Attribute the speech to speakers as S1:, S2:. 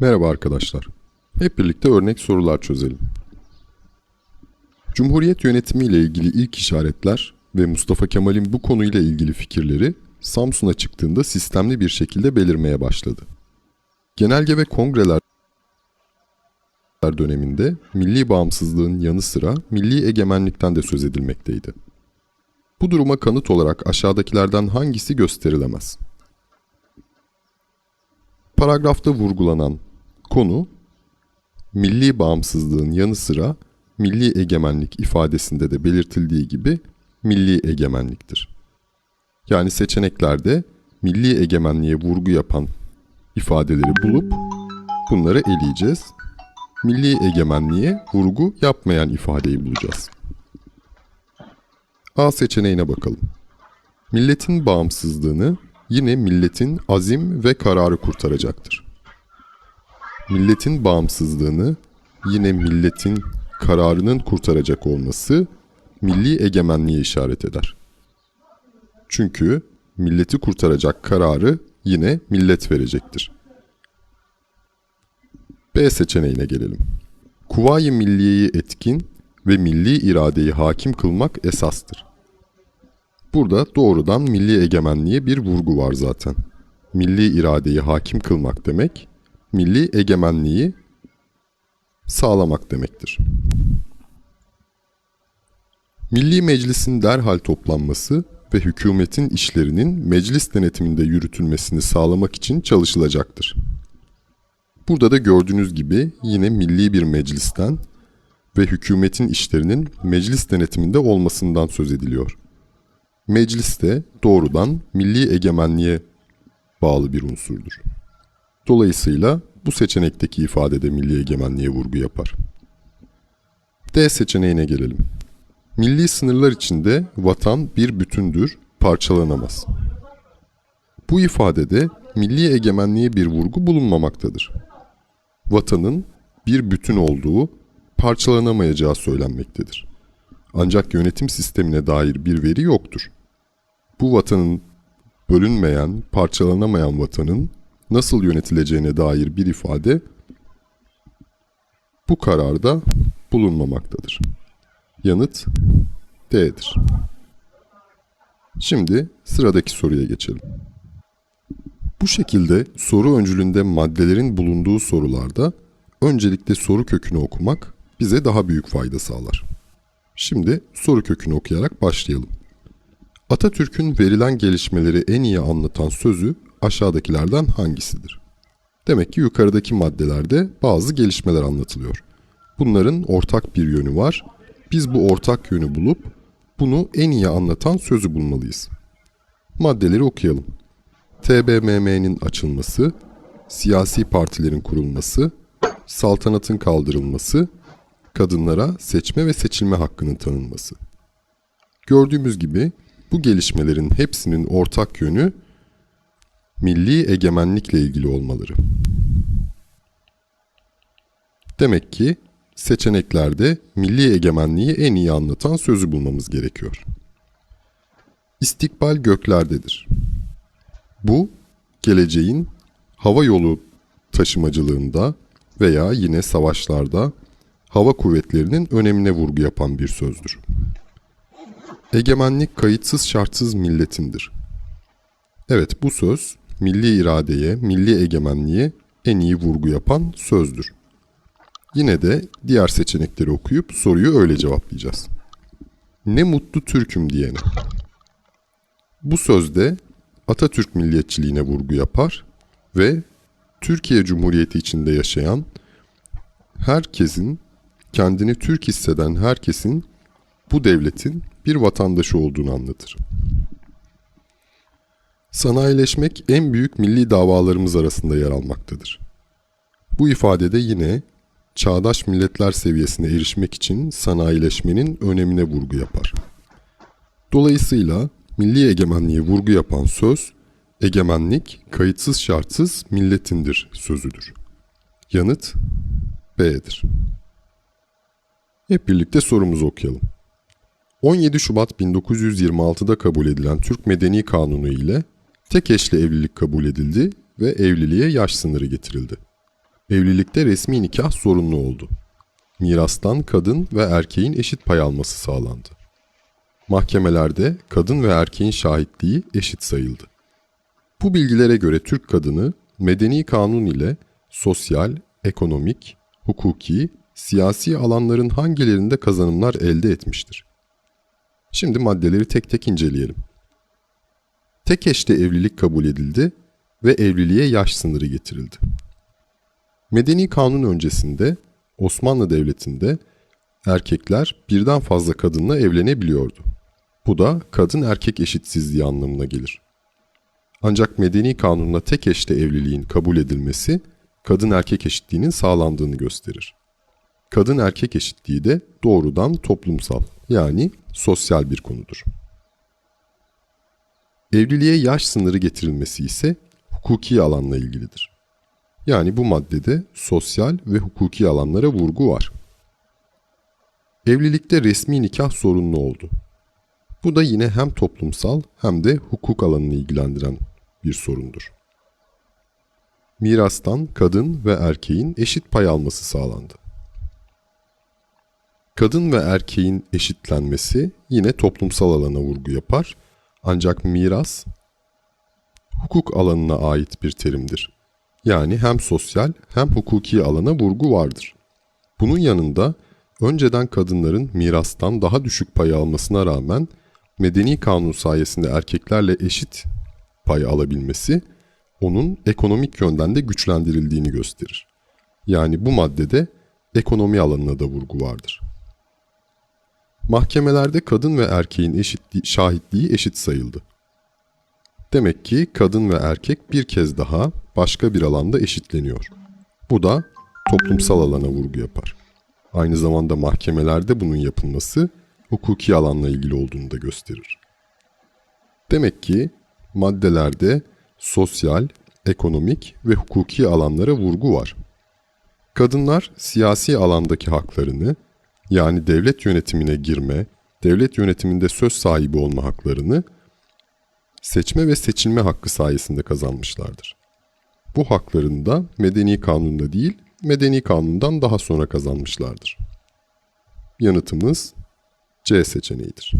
S1: Merhaba arkadaşlar. Hep birlikte örnek sorular çözelim. Cumhuriyet yönetimi ile ilgili ilk işaretler ve Mustafa Kemal'in bu konuyla ilgili fikirleri Samsun'a çıktığında sistemli bir şekilde belirmeye başladı. Genelge ve kongreler döneminde milli bağımsızlığın yanı sıra milli egemenlikten de söz edilmekteydi. Bu duruma kanıt olarak aşağıdakilerden hangisi gösterilemez? Paragrafta vurgulanan konu milli bağımsızlığın yanı sıra milli egemenlik ifadesinde de belirtildiği gibi milli egemenliktir. Yani seçeneklerde milli egemenliğe vurgu yapan ifadeleri bulup bunları eleyeceğiz. Milli egemenliğe vurgu yapmayan ifadeyi bulacağız. A seçeneğine bakalım. Milletin bağımsızlığını yine milletin azim ve kararı kurtaracaktır. Milletin bağımsızlığını yine milletin kararının kurtaracak olması milli egemenliğe işaret eder. Çünkü milleti kurtaracak kararı yine millet verecektir. B seçeneğine gelelim. Kuvayi milliyeyi etkin ve milli iradeyi hakim kılmak esastır. Burada doğrudan milli egemenliğe bir vurgu var zaten. Milli iradeyi hakim kılmak demek, milli egemenliği sağlamak demektir. Milli Meclis'in derhal toplanması ve hükümetin işlerinin meclis denetiminde yürütülmesini sağlamak için çalışılacaktır. Burada da gördüğünüz gibi yine milli bir meclisten ve hükümetin işlerinin meclis denetiminde olmasından söz ediliyor. Meclis de doğrudan milli egemenliğe bağlı bir unsurdur. Dolayısıyla bu seçenekteki ifade de milli egemenliğe vurgu yapar. D seçeneğine gelelim. Milli sınırlar içinde vatan bir bütündür, parçalanamaz. Bu ifadede milli egemenliğe bir vurgu bulunmamaktadır. Vatanın bir bütün olduğu, parçalanamayacağı söylenmektedir. Ancak yönetim sistemine dair bir veri yoktur. Bu vatanın bölünmeyen, parçalanamayan vatanın nasıl yönetileceğine dair bir ifade bu kararda bulunmamaktadır. Yanıt D'dir. Şimdi sıradaki soruya geçelim. Bu şekilde soru öncülünde maddelerin bulunduğu sorularda öncelikle soru kökünü okumak bize daha büyük fayda sağlar. Şimdi soru kökünü okuyarak başlayalım. Atatürk'ün verilen gelişmeleri en iyi anlatan sözü aşağıdakilerden hangisidir? Demek ki yukarıdaki maddelerde bazı gelişmeler anlatılıyor. Bunların ortak bir yönü var. Biz bu ortak yönü bulup bunu en iyi anlatan sözü bulmalıyız. Maddeleri okuyalım. TBMM'nin açılması, siyasi partilerin kurulması, saltanatın kaldırılması, kadınlara seçme ve seçilme hakkının tanınması. Gördüğümüz gibi bu gelişmelerin hepsinin ortak yönü milli egemenlikle ilgili olmaları. Demek ki seçeneklerde milli egemenliği en iyi anlatan sözü bulmamız gerekiyor. İstikbal göklerdedir. Bu geleceğin hava yolu taşımacılığında veya yine savaşlarda hava kuvvetlerinin önemine vurgu yapan bir sözdür. Egemenlik kayıtsız şartsız milletindir. Evet bu söz milli iradeye, milli egemenliğe en iyi vurgu yapan sözdür. Yine de diğer seçenekleri okuyup soruyu öyle cevaplayacağız. Ne mutlu Türk'üm diyene. Bu sözde Atatürk milliyetçiliğine vurgu yapar ve Türkiye Cumhuriyeti içinde yaşayan herkesin, kendini Türk hisseden herkesin bu devletin bir vatandaşı olduğunu anlatır. Sanayileşmek en büyük milli davalarımız arasında yer almaktadır. Bu ifadede yine çağdaş milletler seviyesine erişmek için sanayileşmenin önemine vurgu yapar. Dolayısıyla milli egemenliğe vurgu yapan söz, egemenlik kayıtsız şartsız milletindir sözüdür. Yanıt B'dir. Hep birlikte sorumuzu okuyalım. 17 Şubat 1926'da kabul edilen Türk Medeni Kanunu ile tek eşli evlilik kabul edildi ve evliliğe yaş sınırı getirildi. Evlilikte resmi nikah zorunlu oldu. Mirastan kadın ve erkeğin eşit pay alması sağlandı. Mahkemelerde kadın ve erkeğin şahitliği eşit sayıldı. Bu bilgilere göre Türk kadını medeni kanun ile sosyal, ekonomik, hukuki, siyasi alanların hangilerinde kazanımlar elde etmiştir? Şimdi maddeleri tek tek inceleyelim. Tek eşte evlilik kabul edildi ve evliliğe yaş sınırı getirildi. Medeni kanun öncesinde Osmanlı Devleti'nde erkekler birden fazla kadınla evlenebiliyordu. Bu da kadın erkek eşitsizliği anlamına gelir. Ancak medeni kanunla tek eşte evliliğin kabul edilmesi kadın erkek eşitliğinin sağlandığını gösterir. Kadın erkek eşitliği de doğrudan toplumsal yani sosyal bir konudur. Evliliğe yaş sınırı getirilmesi ise hukuki alanla ilgilidir. Yani bu maddede sosyal ve hukuki alanlara vurgu var. Evlilikte resmi nikah zorunlu oldu. Bu da yine hem toplumsal hem de hukuk alanını ilgilendiren bir sorundur. Mirastan kadın ve erkeğin eşit pay alması sağlandı. Kadın ve erkeğin eşitlenmesi yine toplumsal alana vurgu yapar ancak miras hukuk alanına ait bir terimdir. Yani hem sosyal hem hukuki alana vurgu vardır. Bunun yanında önceden kadınların mirastan daha düşük pay almasına rağmen medeni kanun sayesinde erkeklerle eşit pay alabilmesi onun ekonomik yönden de güçlendirildiğini gösterir. Yani bu maddede ekonomi alanına da vurgu vardır. Mahkemelerde kadın ve erkeğin eşitliği, şahitliği eşit sayıldı. Demek ki kadın ve erkek bir kez daha başka bir alanda eşitleniyor. Bu da toplumsal alana vurgu yapar. Aynı zamanda mahkemelerde bunun yapılması hukuki alanla ilgili olduğunu da gösterir. Demek ki maddelerde sosyal, ekonomik ve hukuki alanlara vurgu var. Kadınlar siyasi alandaki haklarını yani devlet yönetimine girme, devlet yönetiminde söz sahibi olma haklarını seçme ve seçilme hakkı sayesinde kazanmışlardır. Bu haklarını da medeni kanunda değil, medeni kanundan daha sonra kazanmışlardır. Yanıtımız C seçeneğidir.